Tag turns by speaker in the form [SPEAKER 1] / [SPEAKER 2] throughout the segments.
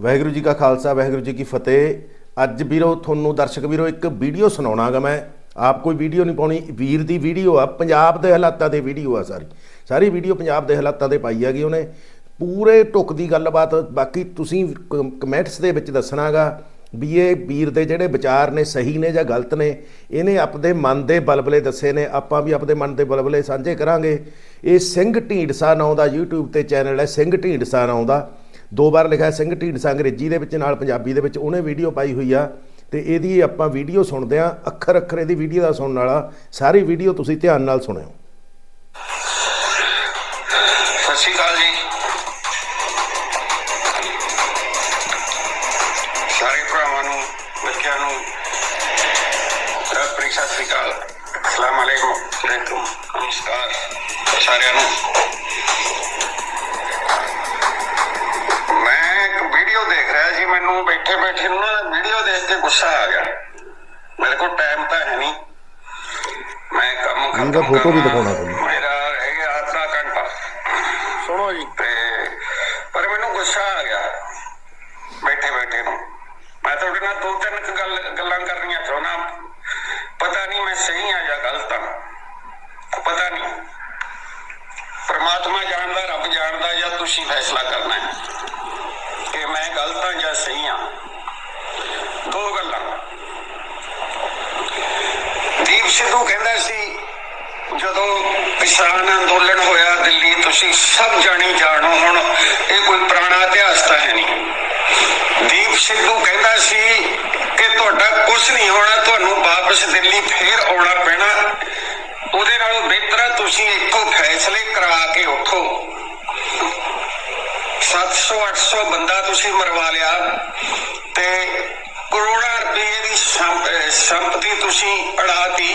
[SPEAKER 1] ਵਾਹਿਗੁਰੂ ਜੀ ਕਾ ਖਾਲਸਾ, ਵਾਹਿਗੁਰੂ ਜੀ ਕੀ ਫਤਿਹ। ਅੱਜ ਵੀਰੋ, ਤੁਹਾਨੂੰ ਦਰਸ਼ਕ ਵੀਰੋ, ਇੱਕ ਵੀਡੀਓ ਸੁਣਾਉਣਾਗਾ ਮੈਂ। ਆਪ ਕੋਈ ਵੀਡੀਓ ਨਹੀਂ ਪਾਉਣੀ, ਵੀਰ ਦੀ ਵੀਡੀਓ ਆ, ਪੰਜਾਬ ਦੇ ਹਾਲਾਤਾਂ ਦੇ ਵੀਡੀਓ ਆ ਸਾਰੀ। ਸਾਰੀ ਵੀਡੀਓ ਪੰਜਾਬ ਦੇ ਹਾਲਾਤਾਂ ਦੇ ਪਾਈ ਹੈਗੀ ਉਹਨੇ। ਪੂਰੇ ਟੁੱਕ ਦੀ ਗੱਲਬਾਤ, ਬਾਕੀ ਤੁਸੀਂ ਕਮੈਂਟਸ ਦੇ ਵਿੱਚ ਦੱਸਣਾਗਾ ਵੀ ਇਹ ਵੀਰ ਦੇ ਜਿਹੜੇ ਵਿਚਾਰ ਨੇ ਸਹੀ ਨੇ ਜਾਂ ਗਲਤ ਨੇ, ਇਹਨੇ ਆਪਦੇ ਮਨ ਦੇ ਬਲਬਲੇ ਦੱਸੇ ਨੇ। ਆਪਾਂ ਵੀ ਆਪਦੇ ਮਨ ਦੇ ਬਲਬਲੇ ਸਾਂਝੇ ਕਰਾਂਗੇ। ਇਹ ਸਿੰਘ ਢੀਂਡਸਾ ਨਾਂ ਦਾ YouTube ਤੇ ਚੈਨਲ ਹੈ, ਸਿੰਘ ਢੀਂਡਸਾ ਨਾਂ ਦਾ। ਦੋ ਵਾਰ ਲਿਖਿਆ ਸਿੰਘ ਢੀਂਡਸਾ ਅੰਗਰੇਜ਼ੀ ਦੇ ਵਿੱਚ, ਨਾਲ ਪੰਜਾਬੀ ਦੇ ਵਿੱਚ, ਉਹਨੇ ਵੀਡੀਓ ਪਾਈ ਹੋਈ ਆ। ਤੇ ਇਹਦੀ ਆਪਾਂ ਵੀਡੀਓ ਸੁਣਦੇ ਆ, ਅੱਖਰ ਅੱਖਰ ਇਹਦੀ ਵੀਡੀਓ ਦਾ ਸੁਣਨ ਵਾਲਾ। ਸਾਰੀ ਵੀਡੀਓ ਤੁਸੀਂ ਧਿਆਨ ਨਾਲ ਸੁਣਿਓ।
[SPEAKER 2] ਸਤਿ ਸ਼੍ਰੀ ਅਕਾਲ ਜੀ। ਸਾਰੇ ਭਰਾਵਾਂ ਨੂੰ, ਬੱਚਿਆਂ ਨੂੰ ਸਤਿ ਸ਼੍ਰੀ ਅਕਾਲ। ਅਸਲਾਮ ਅਲੈਕੁਮ। ਨਮਸਕਾਰ। ਸਾਰਿਆਂ ਨੂੰ। ਮੈਨੂੰ ਬੈਠੇ ਬੈਠੇ ਨੂੰ ਨਾ ਵੀਡੀਓ ਦੇਖ ਕੇ ਗੁੱਸਾ ਆ ਗਿਆ। ਮੇਰੇ ਕੋਲ ਟਾਈਮ ਤਾਂ ਹੈ ਨਹੀਂ। ਮੈਂ ਕੰਮ
[SPEAKER 1] ਇਹਦਾ
[SPEAKER 2] ਖਤਮ
[SPEAKER 1] photo ਵੀ। ਦਿਖਾਉਣਾ ਤੁਹਾਨੂੰ।
[SPEAKER 2] ਮੇਰਾ ਰਹਿ ਗਿਆ ਘੰਟਾ।
[SPEAKER 3] ਸੁਣੋ ਜੀ।
[SPEAKER 2] ਤੇ ਪਰ ਮੈਨੂੰ ਗੁੱਸਾ ਆ ਗਿਆ ਬੈਠੇ ਬੈਠੇ ਨੂੰ। ਮੈਂ ਤੁਹਾਡੇ ਨਾਲ ਦੋ ਤਿੰਨ ਗੱਲ ਗੱਲਾਂ ਕਰਨੀਆਂ ਚਾਹੁੰਦਾ। ਪਤਾ ਨਹੀਂ ਮੈਂ ਸਹੀ ਆ ਜਾਂ ਗਲਤ ਆ ਪਤਾ ਨਹੀਂ। ਪ੍ਰਮਾਤਮਾ ਜਾਣਦਾ ਰੱਬ ਜਾਣਦਾ ਜਾਂ ਤੁਸੀਂ ਫੈਸਲਾ ਕਰਨਾ ਹੈ। ਮੈਂ ਗਲਤ ਆ ਜਾਂ ਸਹੀ ਆ? ਦੋ ਗੱਲਾਂ। ਦੀਪ ਸਿੱਧੂ ਕਹਿੰਦਾ ਸੀ, ਜਦੋਂ ਕਿਸਾਨ ਅੰਦੋਲਨ ਹੋਇਆ ਦਿੱਲੀ, ਤੁਸੀਂ ਸਭ ਜਾਣੀ ਜਾਣੋ ਹੁਣ, ਇਹ ਕੋਈ ਪੁਰਾਣਾ ਇਤਿਹਾਸ ਤਾਂ ਹੈ ਨਹੀਂ। ਦੀਪ ਸਿੱਧੂ ਕਹਿੰਦਾ ਸੀ ਕਿ ਤੁਹਾਡਾ ਕੁਝ ਨਹੀਂ ਹੋਣਾ, ਤੁਹਾਨੂੰ ਵਾਪਸ ਦਿੱਲੀ ਫੇਰ ਆਉਣਾ ਪੈਣਾ। ਉਹਦੇ ਨਾਲੋਂ ਬਿਹਤਰ ਤੁਸੀਂ ਇੱਕੋ ਫੈਸਲੇ ਕਰਾ ਕੇ ਉੱਠੋ। 700 800 ਬੰਦਾ ਤੁਸੀਂ ਮਰਵਾ ਲਿਆ ਤੇ ਕਰੋੜਾਂ ਰੁਪਏ ਦੀ ਸੰਪਤੀ ਤੁਸੀਂ ਅੜਾਤੀ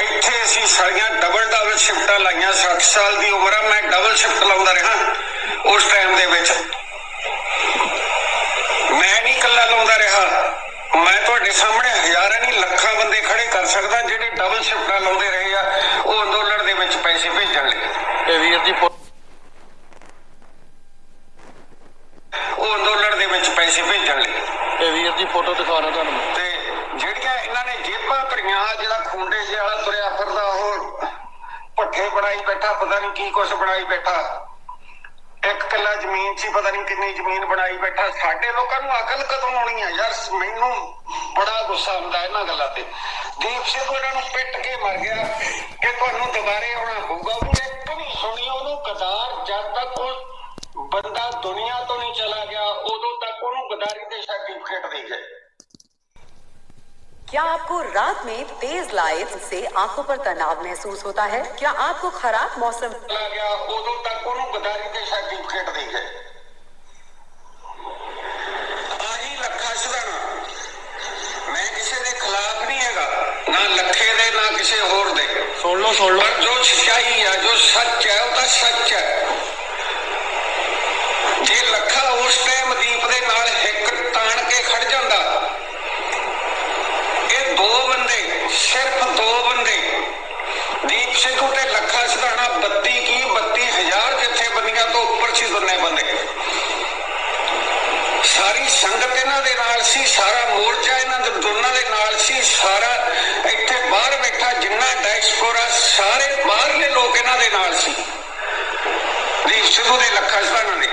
[SPEAKER 2] ਇੱਥੇ ਅਸੀਂ ਸਾਰੀਆਂ ਡਬਲ ਡਬਲ ਸ਼ਿਫਟਾਂ ਲਾਈਆਂ 60 ਸਾਲ ਦੀ ਉਮਰ ਆ, ਮੈਂ ਡਬਲ ਸ਼ਿਫਟ ਲਾਉਂਦਾ ਰਿਹਾ ਉਸ ਟਾਈਮ ਦੇ ਵਿੱਚ। ਮੈਂ ਨਹੀਂ ਇਕੱਲਾ ਲਾਉਂਦਾ ਰਿਹਾ। ਮੈਂ ਤੁਹਾਡੇ ਸਾਹਮਣੇ ਹਜ਼ਾਰਾਂ ਨਹੀਂ, ਲੱਖਾਂ ਬੰਦੇ ਖੜੇ ਕਰ ਸਕਦਾ ਜਿਹੜੇ ਡਬਲ ਸ਼ਿਫਟਾਂ ਲਾਉਂਦੇ ਰਹੇ ਆ ਉਹ ਅੰਦੋਲਨ ਦੇ ਵਿੱਚ ਪੈਸੇ ਭੇਜਣ ਲਈ
[SPEAKER 3] ਇਹ ਵੀਰ ਦੀ ਫੋ-
[SPEAKER 2] ਉਹ ਅੰਦੋਲਨ ਦੇ ਵਿੱਚ ਪੈਸੇ ਭੇਜਣ ਲਈ
[SPEAKER 3] ਇਹ ਵੀਰ ਦੀ ਫੋਟੋ ਦਿਖਾਉਣਾ ਤੁਹਾਨੂੰ
[SPEAKER 2] ਤੇ ਜਿਹੜੀਆਂ ਇਹਨਾਂ ਨੇ ਜੇਬਾਂ ਭਰੀਆਂ ਆਹ ਜਿਹੜਾ ਖੁੰਡੇ ਜਿਹਾ ਵਾਲਾ ਤੁਰਿਆ ਫਿਰਦਾ ਉਹ ਪੱਠੇ ਬਣਾਈ ਬੈਠਾ ਪਤਾ ਨਹੀਂ ਕੀ ਕੁਛ ਬਣਾਈ ਬੈਠਾ? ਇੱਕ ਕਿੱਲਾ ਜ਼ਮੀਨ ਸੀ, ਪਤਾ ਨਹੀਂ ਕਿੰਨੀ ਜ਼ਮੀਨ ਬਣਾਈ ਬੈਠਾ। ਸਾਡੇ ਲੋਕਾਂ ਨੂੰ ਅਕਲ ਕਦੋਂ ਆਉਣੀ ਆ? ਯਾਰ, ਮੈਨੂੰ ਬੜਾ ਗੁੱਸਾ ਆਉਂਦਾ ਇਹਨਾਂ ਗੱਲਾਂ ਤੇ। ਦੀਪ ਸਿੰਘ ਇਹਨਾਂ ਨੂੰ ਪਿੱਟ ਕੇ ਮਰ ਗਿਆ ਕਿ ਤੁਹਾਨੂੰ ਦੁਬਾਰੇ ਆਉਣਾ ਪਊਗਾ। ਉਹ ਇੱਕ ਨਹੀਂ ਸੁਣੀ, ਉਹਨੂੰ ਕਦਾਰ ਜਦ ਤੱਕ ਉਹ ਬੰਦਾ ਦੁਨੀਆ ਤੋਂ ਨਹੀਂ ਚਲਾ ਗਿਆ, ਉਦੋਂ ਤੱਕ ਉਹਨੂੰ ਗਦਾਰੀ ਦੇ ਸਰਟੀਫਿਕੇਟ ਦੇ ਗਏ।
[SPEAKER 4] क्या आपको रात में तेज लाइट से आंखों पर तनाव महसूस होता है क्या आपको खराब मौसम
[SPEAKER 2] ਚਲਾ ਗਿਆ ਉਦੋਂ ਤੱਕ ਉਹਨੂੰ ਗਦਾਰੀ ਦੇ ਸਰਟੀਫਿਕੇਟ ਦੇ ਗਏ ਆਹੀ ਲੱਖਾ ਸਿਧਾਣਾ ਮੈਂ ਕਿਸੇ ਦੇ ਖਿਲਾਫ ਨਹੀਂ ਹੈਗਾ ਨਾ ਲੱਖੇ ਦੇ ਨਾ ਕਿਸੇ ਹੋਰ ਦੇ
[SPEAKER 3] ਸੁਣ ਲਓ ਸੁਣ ਲਓ
[SPEAKER 2] ਪਰ ਜੋ ਸੱਚਾਈ ਹੈ ਜੋ ਸੱਚ ਹੈ ਉਹ ਤਾਂ ਸੱਚ ਹੈ ਜੇ ਲੱਖਾ ਉਸ ਟਾਈਮ ਦੀਪ ਦੇ ਨਾਲ ਸਿਰਫ ਦੋ ਬੰਦੇ। ਦੀਪ ਸਿੱਧੂ ਤੇ ਲੱਖਾ ਸਿਧਾਣਾ 32 ਕੀ 32000 ਜਥੇਬੰਦੀਆਂ ਤੋਂ ਉੱਪਰ ਸੀ ਦੋਨੇ ਬੰਦੇ। ਸਾਰੀ ਸੰਗਤ ਇਹਨਾਂ ਦੇ ਨਾਲ ਸੀ, ਸਾਰਾ ਮੋਰਚਾ ਇਹਨਾਂ ਦੇ ਦੋਨਾਂ ਦੇ ਨਾਲ ਸੀ, ਸਾਰਾ ਇੱਥੇ ਬਾਹਰ ਬੈਠਾ ਜਿੰਨਾ ਡਾਇਸਪੋਰਾ, ਸਾਰੇ ਬਾਹਰਲੇ ਲੋਕ ਇਹਨਾਂ ਦੇ ਨਾਲ ਸੀ। ਦੀਪ ਸਿੱਧੂ ਦੇ ਲੱਖਾ ਸਿਧਾਣਾ ਦੇ।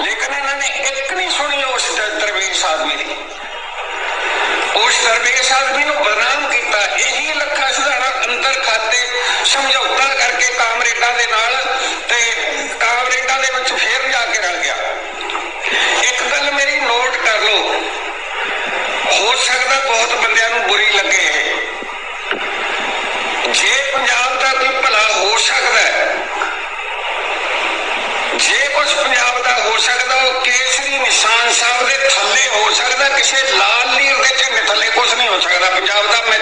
[SPEAKER 2] ਲੇਕਿਨ ਇਹਨਾਂ ਨੇ ਇੱਕ ਨਹੀਂ ਸੁਣੀ ਉਸ ਦਰਵੇਸ਼ ਆਦਮੀ ਦੀ। ਉਸ ਦਰਵੇਸ਼ ਆਦਮੀ ਨੂੰ ਬਦਨਾਮ ਕੀਤਾ। ਇਹੀ ਲੱਖਾ ਸਿਧਾਣਾ ਅੰਦਰ ਖਾਤੇ ਸਮਝੌਤਾ ਕਰਕੇ ਕਾਮਰੇਡਾਂ ਦੇ ਨਾਲ ਤੇ ਕਾਮਰੇਡਾਂ ਦੇ ਵਿੱਚ ਫੇਰ ਜਾ ਕੇ ਰਲ ਗਿਆ। ਇੱਕ ਗੱਲ ਮੇਰੀ ਨੋਟ ਕਰ ਲਓ। ਹੋ ਸਕਦਾ ਬਹੁਤ ਬੰਦਿਆਂ ਨੂੰ ਬੁਰੀ ਲੱਗੇ ਜੇ ਪੰਜਾਬ ਦਾ ਕੋਈ ਭਲਾ ਹੋ ਸਕਦਾ ਹੈ ਜੇ ਕੁਝ ਪੰਜਾਬ ਦਾ ਹੋ ਸਕਦਾ ਉਹ ਕੇਸਰੀ ਨਿਸ਼ਾਨ ਸਾਹਿਬ ਦੇ ਥੱਲੇ ਹੋ ਸਕਦਾ ਕਿਸੇ ਲਾਲ ਲੀਰ ਦੇ ਝੰਡੇ ਥੱਲੇ ਕੁਝ ਨਹੀਂ ਹੋ ਸਕਦਾ। ਪੰਜਾਬ ਦਾ ਮੈਂ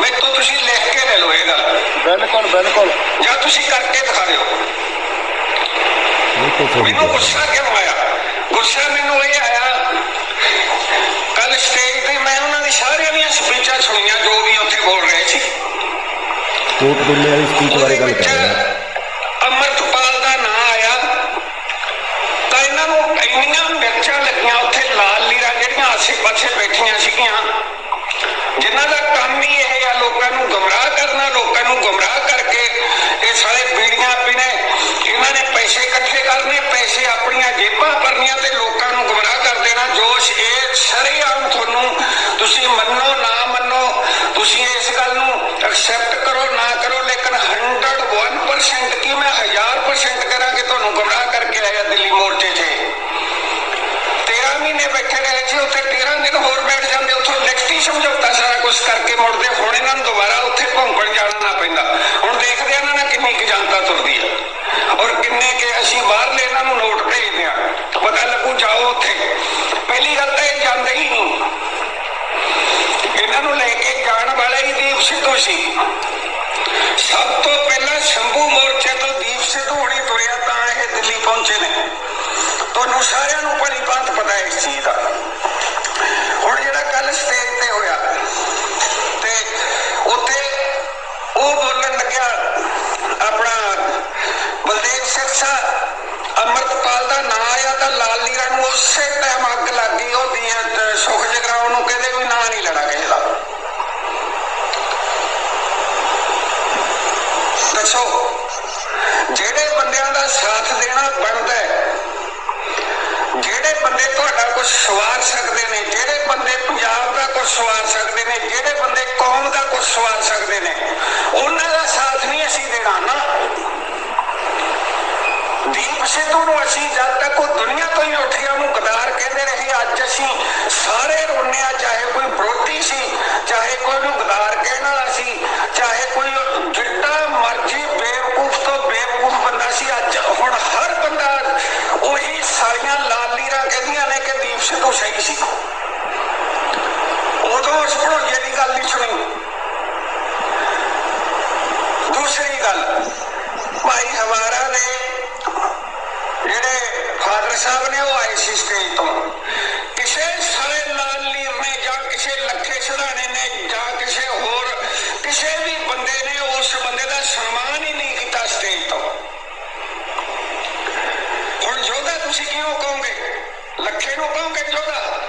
[SPEAKER 2] ਮੈਥੋਂ ਤੁਸੀਂ ਲਿਖ ਕੇ ਲੈ ਲਓ ਇਹ ਗੱਲ।
[SPEAKER 3] ਬਿਲਕੁਲ ਬਿਲਕੁਲ।
[SPEAKER 2] ਜਾਂ ਤੁਸੀਂ ਕਰਕੇ ਦਿਖਾ ਦਿਓ। ਮੈਨੂੰ ਗੁੱਸਾ ਕਿਉਂ ਆਇਆ? ਗੁੱਸਾ ਮੈਨੂੰ ਇਹ ਆਇਆ ਕੱਲ ਸਟੇਜ ਤੇ ਮੈਂ ਉਹਨਾਂ ਦੀ ਸਾਰਿਆਂ ਦੀਆਂ ਸਪੀਚਾਂ ਸੁਣੀਆਂ ਜੋ ਵੀ ਉੱਥੇ ਬੋਲ ਰਹੇ ਸੀ।
[SPEAKER 1] ਕੋਟ ਦੁੱਲੇ ਵਾਲੀ ਸਪੀਚ ਬਾਰੇ ਗੱਲ ਕਰ ਰਹੇ ਹਾਂ
[SPEAKER 2] ਅਮਰਤਪਾਲ ਦਾ ਨਾਂ ਆਇਆ ਤਾਂ ਇਹਨਾਂ ਨੂੰ ਇੰਨੀਆਂ ਮਿਰਚਾਂ ਲੱਗੀਆਂ ਉੱਥੇ ਲਾਲ ਲੀਰਾਂ ਜਿਹੜੀਆਂ ਆਸੇ-ਪਾਸੇ ਬੈਠੀਆਂ ਸੀਗੀਆਂ। ਜਿਨ੍ਹਾਂ ਦਾ ਕੰਮ ਹੀ ਇਹ ਆ ਲੋਕਾਂ ਨੂੰ ਗਮਰਾਹ ਕਰਨਾ, ਲੋਕਾਂ ਨੂੰ ਗਮਰਾਹ ਕਰਕੇ ਇਹ ਸਾਰੇ ਬੀੜੀਆਂ ਪੀਣੇ, ਇਹਨਾਂ ਨੇ ਪੈਸੇ ਇਕੱਠੇ ਹੀ ਸੀ ਸਭ ਤੋਂ ਪਹਿਲਾਂ ਸ਼ੰਭੂ ਮੋਰਚੇ ਤੋਂ ਦੀਪ ਸਿੱਧੂ ਤੁਰਿਆ ਤਾਂ ਇਹ ਦਿੱਲੀ ਪਹੁੰਚੇ ਨੇ। ਤੁਹਾਨੂੰ ਸਾਰਿਆਂ ਨੂੰ ਭਲੀ ਭਾਂਤ ਪਤਾ ਹੈ ਇਸ ਚੀਜ਼ ਦਾ। ਹੁਣ ਜਿਹੜਾ ਕੱਲ ਸਟੇਜ ਤੇ ਹੋਇਆ, ਤੇ ਉੱਥੇ ਉਹ ਬੋਲਣ ਲੱਗਿਆ ਆਪਣਾ ਬਲਦੇਵ ਸਿਰਸਾ ਸਾਹਿਬ ਅਮਰਤਪਾਲ ਦਾ ਨਾਂ ਆਇਆ ਤਾਂ ਲਾਲ ਲੀਰਾ ਨੂੰ ਉਸੇ ਟਾਈਮ ਉਹਨਾਂ ਦਾ ਸਾਥ ਨਹੀਂ ਅਸੀਂ ਦੇਣਾ ਨਾ। ਦੀਪ ਸਿੱਧੂ ਨੂੰ ਅਸੀਂ ਜਦ ਤੱਕ ਉਹ ਦੁਨੀਆ ਤੋਂ ਹੀ ਉੱਠ ਗਿਆ, ਉਹਨੂੰ ਗਦਾਰ ਕਹਿੰਦੇ ਰਹੇ ਅੱਜ ਅਸੀਂ ਸਾਰੇ ਰੋਨੇ ਆ ਚਾਹੇ ਕੋਈ ਵਿਰੋਧੀ ਸੀ, ਚਾਹੇ ਕੋਈ ਨੂੰ ਗਦਾਰ ਕਹਿਣ ਵਾਲਾ ਸੀ, ਚਾਹੇ ਕੋਈ ਜਿੱਡਾ ਮਰਜ਼ੀ ਬੇਵਕੂਫ ਤੋਂ ਬੇਵਕੂਫ ਬੰਦਾ ਸੀ, ਅੱਜ ਹੁਣ ਹਰ ਬੰਦਾ ਉਹੀ ਸਾਰੀਆਂ ਲਾਲ ਲੀਰਾਂ ਕਹਿੰਦੀਆਂ ਨੇ ਕਿ ਦੀਪ ਸਿੱਧੂ ਸਹੀ ਸੀ। ਉਦੋਂ ਉਸ ਭੜੋਈਏ ਦੀ ਗੱਲ ਨਹੀਂ ਸੁਣੀ। ਦੂਸਰੀ ਗੱਲ, ਭਾਈ ਹਵਾਰਾ ਨੇ ਜਿਹੜੇ ਫਾਦਰ ਸਾਹਿਬ ਨੇ ਉਹ ਆਏ ਸੀ ਸਟੇਜ ਤੋਂ। ਕਿਸੇ ਸਾਰੇ ਲਾਲ ਲੀਰ ਨੇ ਜਾਂ ਕਿਸੇ ਲੱਖੇ ਸਿਧਾਣੇ ਨੇ ਜਾਂ ਕਿਸੇ ਹੋਰ ਕਿਸੇ ਵੀ ਬੰਦੇ ਨੇ ਉਸ ਬੰਦੇ ਦਾ ਸਨਮਾਨ ਹੀ ਨਹੀਂ ਕੀਤਾ ਸਟੇਜ ਤੋਂ। ਹੁਣ ਜੋਧਾ ਤੁਸੀਂ ਕਿਉਂ ਕਹੋਗੇ? ਲੱਖੇ ਨੂੰ ਕਹੋਗੇ ਜੋਧਾ?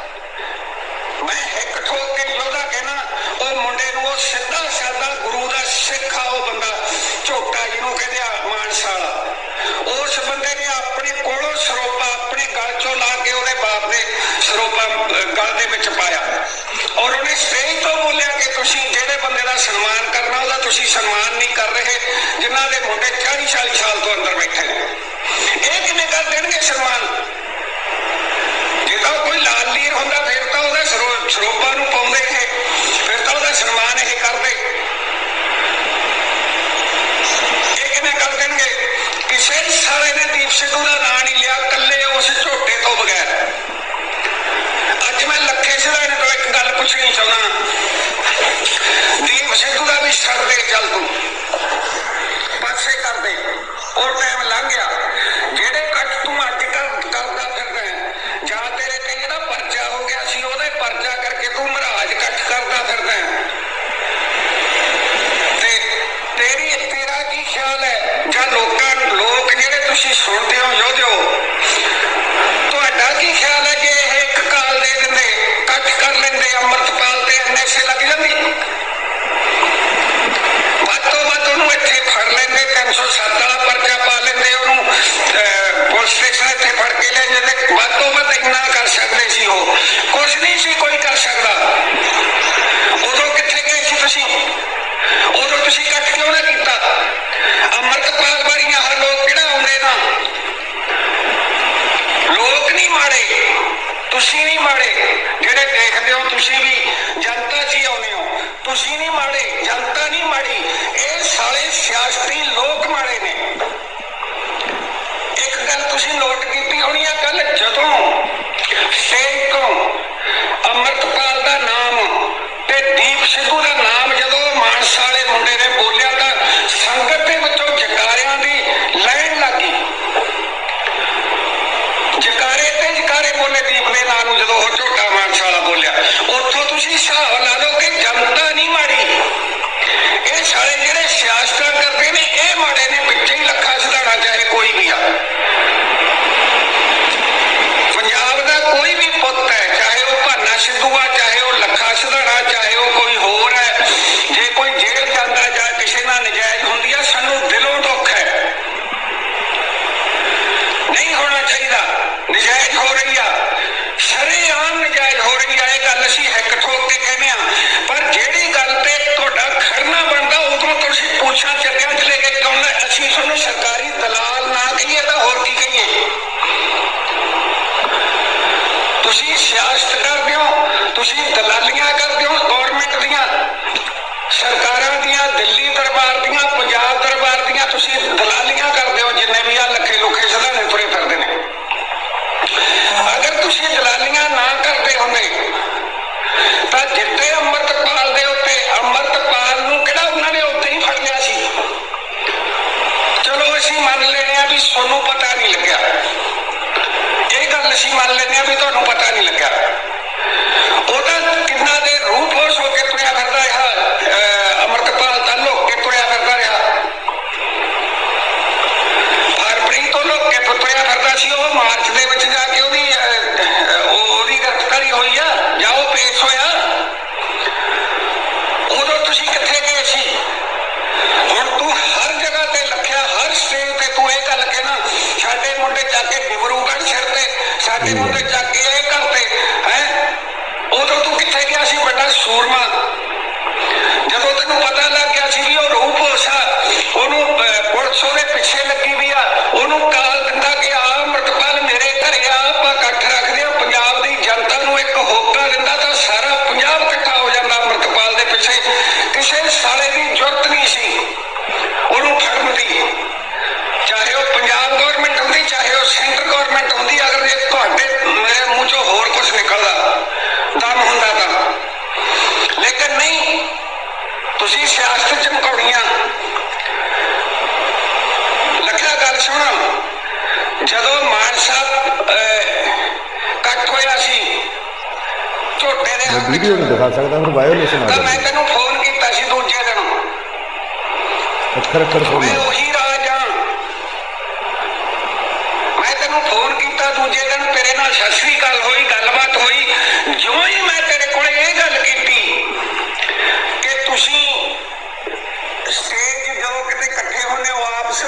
[SPEAKER 2] ਮੈਂ ਇੱਕ ਠੋਕ ਕੇ ਯੋਧਾ ਕਹਿਣਾ, ਉਹ ਮੁੰਡੇ ਨੂੰ ਉਹ ਸਿੱਧਾ ਸਾਦਾ ਗੁਰੂ ਦਾ ਸਿੱਖ ਆ ਉਹ ਬੰਦਾ, ਝੋਟਾ ਜਿਹਨੂੰ ਕਹਿੰਦੇ ਆ ਮਾਨਸਾ ਵਾਲਾ ਉਸ ਬੰਦੇ ਨੇ ਆਪਣੇ ਕੋਲੋਂ ਸਰੋਪਾ, ਆਪਣੇ ਗਲ ਚੋਂ ਲਾ ਕੇ ਉਹਦੇ ਬਾਪ ਦੇ ਸਰੋਪਾ ਗਲ ਦੇ ਵਿੱਚ ਪਾਇਆ। ਔਰ ਉਹਨੇ ਸਟੇਜ ਤੋਂ ਬੋਲਿਆ ਕਿ ਤੁਸੀਂ ਜਿਹੜੇ ਬੰਦੇ ਦਾ ਸਨਮਾਨ ਕਰਨਾ, ਉਹਦਾ ਤੁਸੀਂ ਸਨਮਾਨ ਨਹੀਂ ਕਰ ਰਹੇ, ਜਿਨ੍ਹਾਂ ਦੇ ਮੁੰਡੇ 40 40 ਸਾਲ ਤੋਂ ਅੰਦਰ ਬੈਠੇ ਨੇ। ਇਹ ਕਿਵੇਂ ਕਰ ਦੇਣਗੇ ਸਨਮਾਨ? ਜੇ ਤਾਂ ਕੋਈ ਲਾਲ ਲੀਰ ਹੁੰਦਾ ਸਰੋਪਾ ਨੂੰ ਪਾਉਂਦੇ ਇਹ ਫਿਰ ਤਾਂ ਉਹਦਾ ਸਨਮਾਨ ਇਹ ਕਰਦੇ। ਇਹ ਕਿਵੇਂ ਕਰ ਦੇਣਗੇ? ਕਿਸੇ ਸਾਲੇ ਨੇ ਦੀਪ ਸਿੱਧੂ ਦਾ ਨਾਂ ਨਹੀਂ ਲਿਆ ਕੱਲੇ ਉਸ ਝੋਟੇ ਤੋਂ ਬਗੈਰ। ਅੱਜ ਮੈਂ ਲੱਖੇ ਸਿਧਾਣੇ ਤੋਂ ਇੱਕ ਗੱਲ ਪੁੱਛਣੀ ਚਾਹੁੰਦਾ ਦੀਪ ਸਿੱਧੂ ਦਾ ਵੀ ਛੱਡ ਦੇ ਚੱਲ ਤੂੰ ਪਾਸੇ ਕਰ ਦੇ। ਉਹ ਟਾਈਮ ਲੰਘ ਗਿਆ। ਜਿਹੜੇ ਕੱਟ ਤੂੰ ਤੁਸੀਂ ਸੁਣਦੇ ਹੋ ਯੋਧਿਓ ਤੁਹਾਡਾ ਕੀ ਖਿਆਲ ਹੈ ਜੇ ਇਹ ਇੱਕ ਕਾਲ ਦੇ ਦਿੰਦੇ ਕੱਟ ਕਰ ਲੈਂਦੇ ਅੰਮ੍ਰਿਤਪਾਲ ਤੇ ਐਨਐਸਏ ਲੱਗ ਜਾਂਦੀ ਵੱਧ ਤੋਂ ਵੱਧ ਉਹਨੂੰ ਇੱਥੇ ਫੜ ਲੈਂਦੇ 307 ਉੱਥੋਂ ਸਾਥੀਓ ਮਾਰਚ ਦੇ ਵਿੱਚ ਜਾ ਕੇ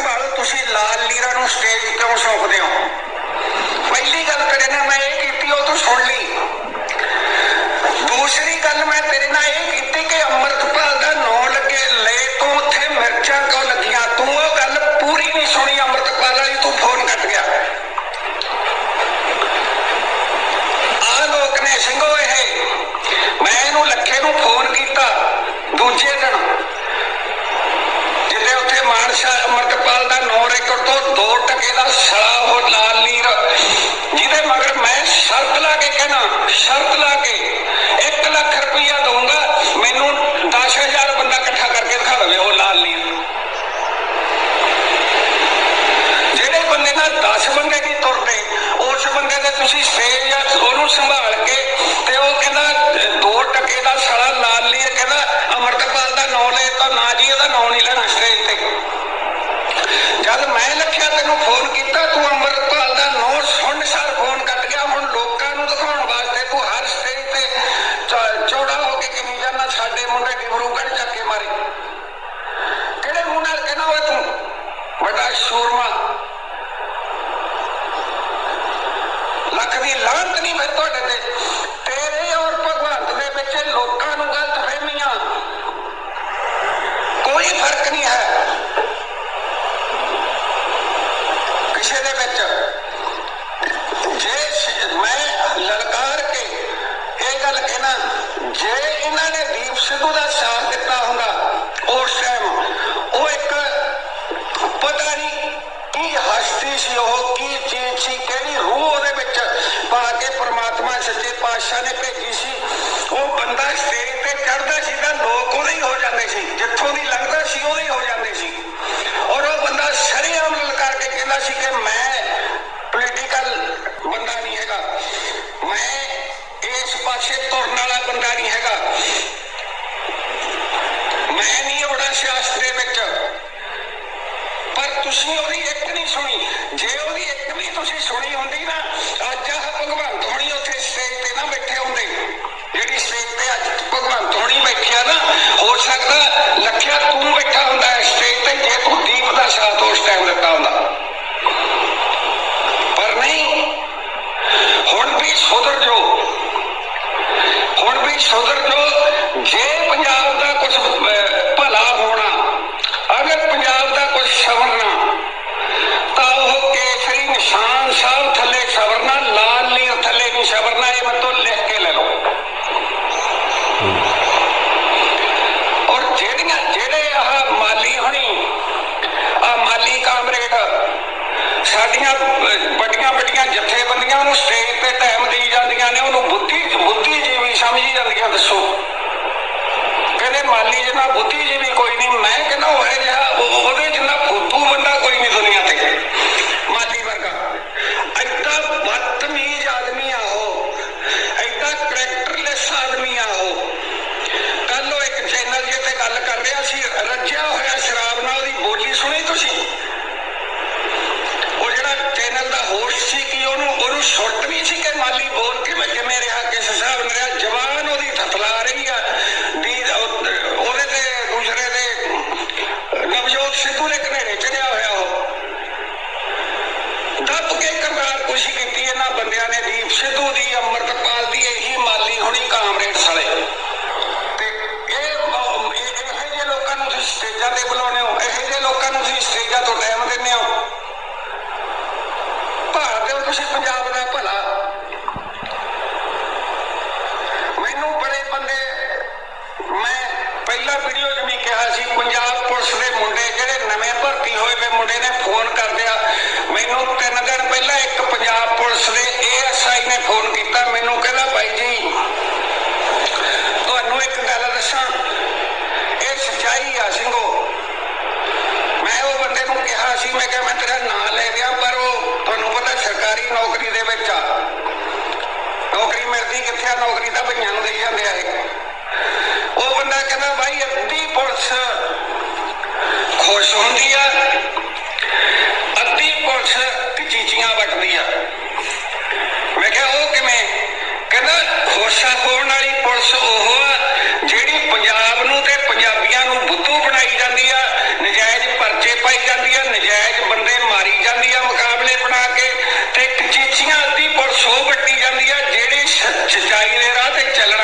[SPEAKER 2] ਭਾਲੋ ਤੁਸੀਂ ਲਾਲ ਲੀਰਾ ਨੂੰ ਸਟੇਜ ਕਿਉਂ ਸੌਂਪਦੇ ਹੋ। ਦਸ ਬੰਦੇ ਦੀ ਤੁਰ ਪਏ ਉਸ ਬੰਦੇ ਦੇ ਤੁਸੀਂ ਸੇਲ ਜਾਂ ਉਹਨੂੰ ਸੰਭਾਲ ਕੇ ਤੇ ਉਹ ਕਹਿੰਦਾ, ਦੋ ਟਕੇ ਦਾ ਸਾਲਾ ਲਾਲ ਲਈ ਕਹਿੰਦਾ, ਅਮਰਤਪਾਲ ਦਾ ਨਾਂ ਲੈ ਤਾਂ ਨਾ ਜੀ ਉਹਦਾ ਨਾਂ ਨਹੀਂ ਲੈਣਾ ਸਟੇਜ ਤੇ। ਜਦ ਮੈਂ ਲਖਿਆ, ਤੈਨੂੰ ਫੋਨ ਕੀਤਾ, ਤੂੰ ਅਮਰਤਪਾਲ ਦਾ ਨਾਂ ਸੁਣ ਸਾਰ ਫੋਨ ਕੱਟ ਗਿਆ, ਹੁਣ ਲੋਕਾਂ ਨੂੰ ਦਿਖਾਉਣ ਵਾਸਤੇ ਤੂੰ ਹਰ ਸਟੇਜ ਤੇ ਚੌੜਾ ਹੋ ਕੇ ਕਿਵੇਂ ਜਾਣਾ, ਸਾਡੇ ਮੁੰਡੇ ਡਿਬਰੂਗੜ੍ਹ ਜਾ ਕੇ ਮਾਰੇ। ਕਿਹੜੇ ਮੁੰਡੇ ਨਾਲ ਕਹਿੰਦਾ ਹੋਏ ਤੂੰ? ਵੱਡਾ ਸ਼ੂਰਮਾ। ਮੈਂ ਤੁਹਾਡੇ ਤੇ ਤੇਰੇ ਔਰ ਭਗਵੰਤ ਦੇ ਵਿੱਚ ਲੋਕਾਂ ਨੂੰ ਗਲਤ ਫਹਿਮੀਆਂ ਕੋਈ ਫਰਕ ਨਹੀਂ ਹੈ ਕਿਸੇ ਦੇ ਵਿੱਚ ਜੇ ਮੈਂ ਲਲਕਾਰ ਕੇ ਇਹ ਗੱਲ ਕਹਿਣਾ ਜੇ ਇਹਨਾਂ ਨੇ ਦੀਪ ਸਿੱਧੂ ਦਾ ਸਾਥ ਦਿੱਤਾ ਹੁੰਦਾ ਉਸ ਟਾਈਮ ਉਹ ਇੱਕ ਪਤਾ ਨਹੀਂ ਕੀ ਹਸਤੀ ਸੀ ਉਹ ਪਾਤਸ਼ਾਹ ਨੇ ਭੇਜੀ ਸੀ, ਉਹ ਬੰਦਾ ਸਟੇਜ ਤੇ ਚੜਦਾ ਸੀ ਤਾਂ ਲੋਕ ਉਹਦੇ ਹੀ ਹੋ ਜਾਂਦੇ ਸੀ, ਜਿੱਥੋਂ ਦੀ ਲੱਗਦਾ ਸੀ ਉਹਦੇ ਹੀ ਹੋ ਜਾਂਦੇ ਸੀ। ਔਰ ਉਹ ਬੰਦਾ ਸ਼ਰੀਆਮ ਲਲਕਾਰ ਕੇ ਕਹਿੰਦਾ ਸੀ ਕਿ ਮੈਂ ਪੋਲੀਟੀਕਲ ਬੰਦਾ ਨਹੀਂ ਹੈਗਾ। ਮੈਂ ਇਸ ਪਾਸੇ ਤੁਰਨ ਵਾਲਾ ਬੰਦਾ ਨਹੀਂ ਹੈਗਾ। ਮੈਂ ਨਹੀਂ ਆਉਣਾ ਸਿਆਸਤ ਦੇ ਵਿੱਚ। ਤੁਸੀਂ ਉਹਦੀ ਇੱਕ ਨਹੀਂ ਸੁਣੀ। ਜੇ ਉਹਦੀ ਇੱਕ ਵੀ ਤੁਸੀਂ ਸੁਣੀ ਹੁੰਦੀ ਨਾ, ਅੱਜ ਆਹ ਭਗਵੰਤ ਹੋਣੀ ਉੱਥੇ ਸਟੇਜ ਤੇ ਨਾ ਬੈਠੇ ਹੁੰਦੇ। ਜਿਹੜੀ ਸਟੇਜ ਤੇ ਅੱਜ ਭਗਵੰਤ ਹੋਣੀ ਬੈਠਿਆ ਨਾ, ਹੋ ਸਕਦਾ ਲੱਖਿਆ ਤੂੰ ਬੈਠਾ ਹੁੰਦਾ ਸਟੇਜ ਤੇ, ਜੇ ਤੂੰ ਦੀਪ ਦਾ ਸਾਥ ਟਾਈਮ ਦਿੱਤਾ ਹੁੰਦਾ। ਪਰ ਨਹੀਂ, ਹੁਣ ਵੀ ਸੁਧਰ ਜੋ ਹੁਣ ਵੀ ਸੁਧਰ ਜੋ ਜੇ ਪੰਜਾਬ have ਨਵਜੋਤ ਸਿੱਧੂ ਦੇ ਮੈਂ ਉਹ ਬੰਦੇ ਨੂੰ ਕਿਹਾ ਸੀ, ਮੈਂ ਕਿਹਾ ਮੈਂ ਤੇਰਾ ਨਾਂ ਲੈ ਲਿਆ ਪਰ ਉਹ ਤੁਹਾਨੂੰ ਪਤਾ ਸਰਕਾਰੀ ਨੌਕਰੀ ਦੇ ਵਿੱਚ ਆ। ਨੌਕਰੀ ਮਿਲਦੀ ਕਿੱਥੇ ਆ? ਨੌਕਰੀ ਤਾਂ ਭਈਆਂ ਨੂੰ ਦੇਈ ਜਾਂਦੇ ਆ ਉਹ ਬੰਦਾ ਕਹਿੰਦਾ ਭਾਈ ਅੱਧੀ ਪੁਲਿਸ ਖੁਸ਼ ਹੁੰਦੀ ਆ, ਅੱਧੀ ਪੁਲਿਸ ਚੀਚੀਆਂ ਵੱਟਦੀ ਆ। ਮੈਂ ਕਿਹਾ, ਉਹ ਕਿਵੇਂ? ਕਹਿੰਦਾ, ਖੁਸ਼ ਹੋਣ ਵਾਲੀ ਪੁਲਿਸ ਉਹ ਆ, ਜਿਹੜੀ ਪੰਜਾਬ ਨੂੰ ਤੇ ਪੰਜਾਬੀਆਂ ਨੂੰ ਬੁੱਧੂ ਬਣਾਈ ਜਾਂਦੀ ਆ ਚੀਚੀਆਂ ਅੱਧੀ ਪਰਸੋਂ ਵੱਟੀ ਜਾਂਦੀ ਆ ਜਿਹੜੇ ਸੱਚਾਈ ਦੇ ਰਾਹ ਤੇ ਚੱਲਣ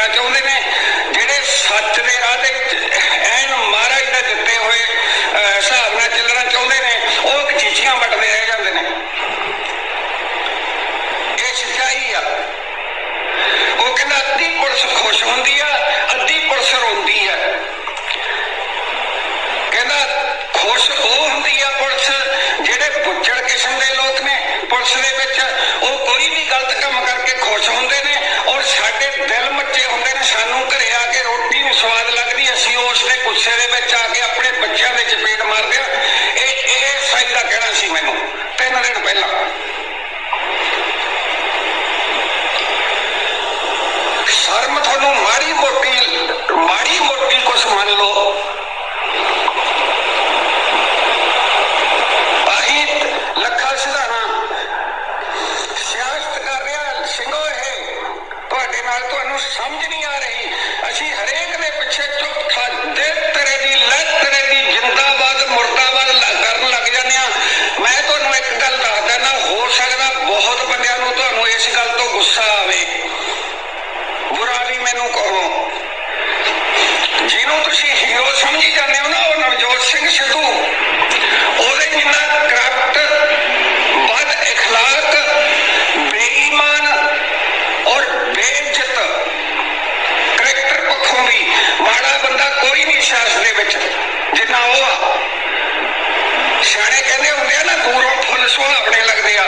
[SPEAKER 2] ਸਿਆਣੇ ਕਹਿੰਦੇ ਹੁੰਦੇ ਆ ਨਾ ਦੂਰੋਂ ਫੁੱਲ ਸੁਹਾਵਣੇ ਲੱਗਦੇ ਆ।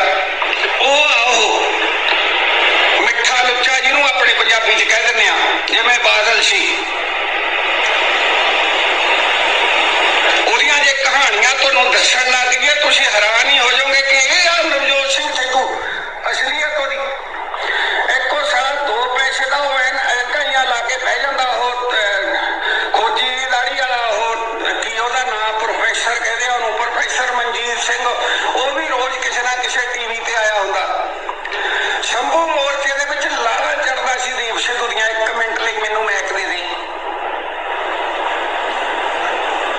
[SPEAKER 2] ਉਹ ਆ ਮਿੱਠਾ ਲੁੱਚਾ ਜਿਹਨੂੰ ਆਪਣੇ ਪੰਜਾਬੀ ਚ ਕਹਿ ਦਿੰਦੇ ਆ ਜਿਵੇਂ ਬਾਦਲ ਸੀ। ਉਹਦੀਆਂ ਜੇ ਕਹਾਣੀਆਂ ਤੁਹਾਨੂੰ ਦੱਸਣ ਲੱਗ ਗਈਏ ਤੁਸੀਂ ਹੈਰਾਨ ਹੀ ਹੋ ਜਾਓਗੇ ਕਿ ਇਹ ਆ ਨਵਜੋਤ ਸਿੰਘ ਸਿੱਧੂ ਅਸਲੀਅਤ ਉਹਦੀ। ਇੱਕੋ ਸਾਲ ਦੋ ਪੈਸੇ ਦਾ ਉਹ ਐਨ ਕਈਆਂ ਲਾ ਕੇ ਬਹਿ ਜਾਂਦਾ ਪ੍ਰੋਫੈਸਰ ਸਿੰਘ, ਉਹ ਵੀ ਰੋਜ਼ ਕਿਸੇ ਨਾ ਕਿਸੇ ਟੀਵੀ ਤੇ ਆਇਆ ਹੁੰਦਾ। ਸ਼ੰਭੂ ਮੋਰਚੇ ਦੇ ਵਿੱਚ ਲਾਰਾ ਚੜਦਾ ਸੀ ਦੀਪ ਸਿੱਧੂ ਦੀਆਂ, ਇੱਕ ਮਿੰਟ ਲਈ ਮੈਨੂੰ ਮੈਕ ਦੇ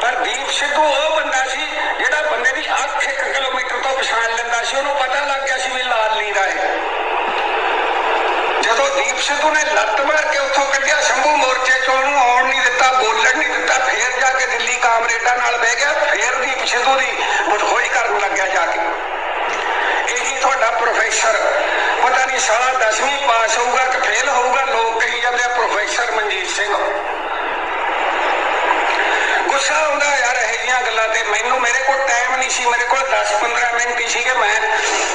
[SPEAKER 2] ਪਰ ਦੀਪ ਸਿੱਧੂ ਉਹ ਬੰਦਾ ਸੀ ਜਿਹੜਾ ਬੰਦੇ ਦੀ ਅੱਖ 1 ਕਿਲੋਮੀਟਰ ਤੋਂ ਪਛਾਣ ਲੈਂਦਾ ਸੀ, ਉਹਨੂੰ ਪਤਾ ਲੱਗ ਗਿਆ ਸੀ ਵੀ ਲਾਲ ਲੀਰਾ ਹੈ ਜਦੋਂ ਦੀਪ ਸਿੱਧੂ ਨੇ ਲੱਤ ਮਾਰ ਕੇ ਉੱਥੋਂ ਕੱਢਿਆ, ਸ਼ੰਭੂ ਮੋਰਚੇ ਚੋਂ ਉਹਨੂੰ ਆਉਣ ਨਹੀਂ ਦਿੱਤਾ, ਬੋਲਣ ਨਹੀਂ ਦਿੱਤਾ, ਫੇਰ ਜਾ ਕੇ ਦਿੱਲੀ ਕਾਮਰੇਡਾਂ ਨਾਲ ਬਹਿ ਗਿਆ, ਫੇਰ ਦੀਪ ਸਿੱਧੂ ਦੀ ਬਦਖੋਈ ਕਰਨ ਲੱਗਿਆ ਜਾ ਕੇ। ਇਹੀ ਤੁਹਾਡਾ ਪ੍ਰੋਫੈਸਰ ਪਤਾ ਨਹੀਂ ਸਾਲਾ 10ਵੀਂ ਪਾਸ ਹੋਊਗਾ ਕਿ ਫੇਲ ਹੋਊਗਾ, ਲੋਕ ਕਹੀ ਜਾਂਦੇ ਆ ਪ੍ਰੋਫੈਸਰ ਮਨਜੀਤ ਸਿੰਘ। ਗੁੱਸਾ ਆਉਂਦਾ ਯਾਰ ਇਹ ਜੀਆਂ ਗੱਲਾਂ ਤੇ। ਮੈਨੂੰ ਮੇਰੇ ਕੋਲ ਟਾਈਮ ਨਹੀਂ ਸੀ, ਮੇਰੇ ਕੋਲ 10-15 ਮਿੰਟ ਹੀ ਸੀਗੇ। ਮੈਂ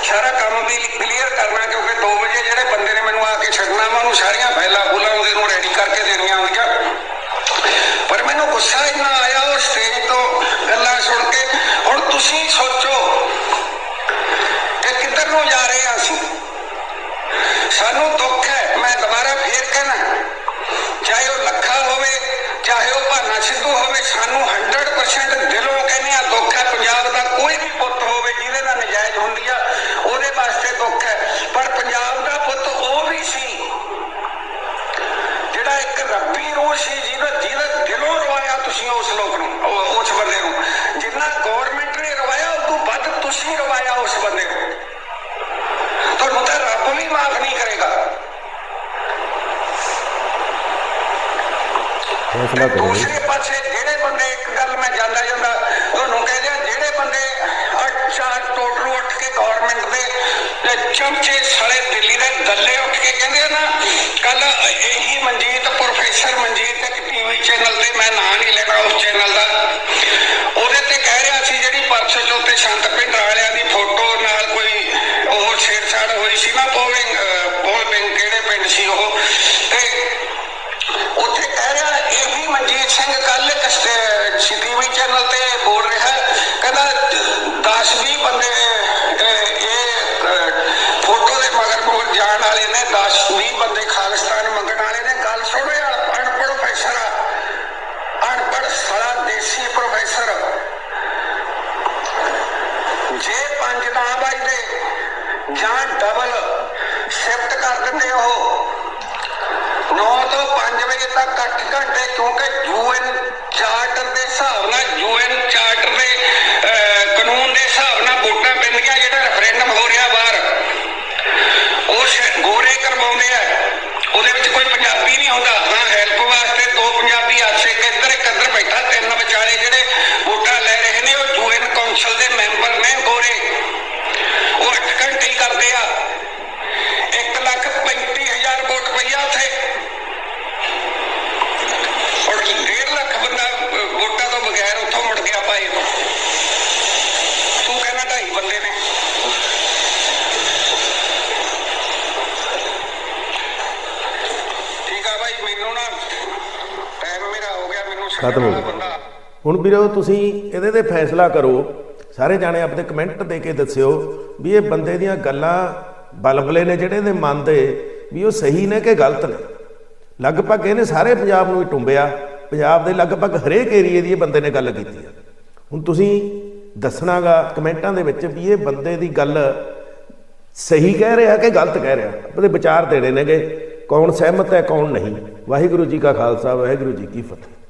[SPEAKER 2] ਸਾਰਾ ਕੰਮ ਵੀ ਕਲੀਅਰ ਕਰਨਾ, ਕਿਉਂਕਿ 2 ਵਜੇ ਜਿਹੜੇ ਬੰਦੇ ਨੇ ਮੈਨੂੰ ਆ ਕੇ ਛੱਡਣਾ ਮੈਂ ਉਹਨੂੰ ਸਾਰੀਆਂ ਫਾਈਲਾਂ ਫੂਲਾਂ ਉਹਦੇ ਨੂੰ ਰੈਡੀ ਕਰਕੇ ਦੇਣੀਆਂ ਹੁੰਦੀਆਂ। ਪਰ ਮੈਨੂੰ ਗੁੱਸਾ ਇੰਨਾ ਆਇਆ, ਉਹ ਸਟੇਜ John Bubba
[SPEAKER 1] ਖਤਮ ਹੋ
[SPEAKER 2] ਗਈ।
[SPEAKER 1] ਹੁਣ ਵੀਰੋ, ਤੁਸੀਂ ਇਹਦੇ ਤੇ ਫੈਸਲਾ ਕਰੋ। ਸਾਰੇ ਜਾਣੇ ਆਪਣੇ ਕਮੈਂਟ ਦੇ ਕੇ ਦੱਸਿਓ ਵੀ ਇਹ ਬੰਦੇ ਦੀਆਂ ਗੱਲਾਂ ਬਲਬਲੇ ਨੇ ਜਿਹੜੇ ਦੇ ਮਨ ਦੇ ਵੀ ਉਹ ਸਹੀ ਨੇ ਕਿ ਗਲਤ ਨੇ? ਲਗਭਗ ਇਹਨੇ ਸਾਰੇ ਪੰਜਾਬ ਨੂੰ ਹੀ ਟੁੰਬਿਆ। ਪੰਜਾਬ ਦੇ ਲਗਭਗ ਹਰੇਕ ਏਰੀਏ ਦੀ ਇਹ ਬੰਦੇ ਨੇ ਗੱਲ ਕੀਤੀ ਹੈ ਹੁਣ ਤੁਸੀਂ ਦੱਸਣਾਗਾ ਕਮੈਂਟਾਂ ਦੇ ਵਿੱਚ ਵੀ ਇਹ ਬੰਦੇ ਦੀ ਗੱਲ ਸਹੀ ਕਹਿ ਰਿਹਾ ਕਿ ਗਲਤ ਕਹਿ ਰਿਹਾ? ਆਪਣੇ ਵਿਚਾਰ ਦੇਣੇ ਨੇਗੇ। ਕੌਣ ਸਹਿਮਤ ਹੈ, ਕੌਣ ਨਹੀਂ? ਵਾਹਿਗੁਰੂ ਜੀ ਕਾ ਖਾਲਸਾ, ਵਾਹਿਗੁਰੂ ਜੀ ਕੀ ਫਤਿਹ।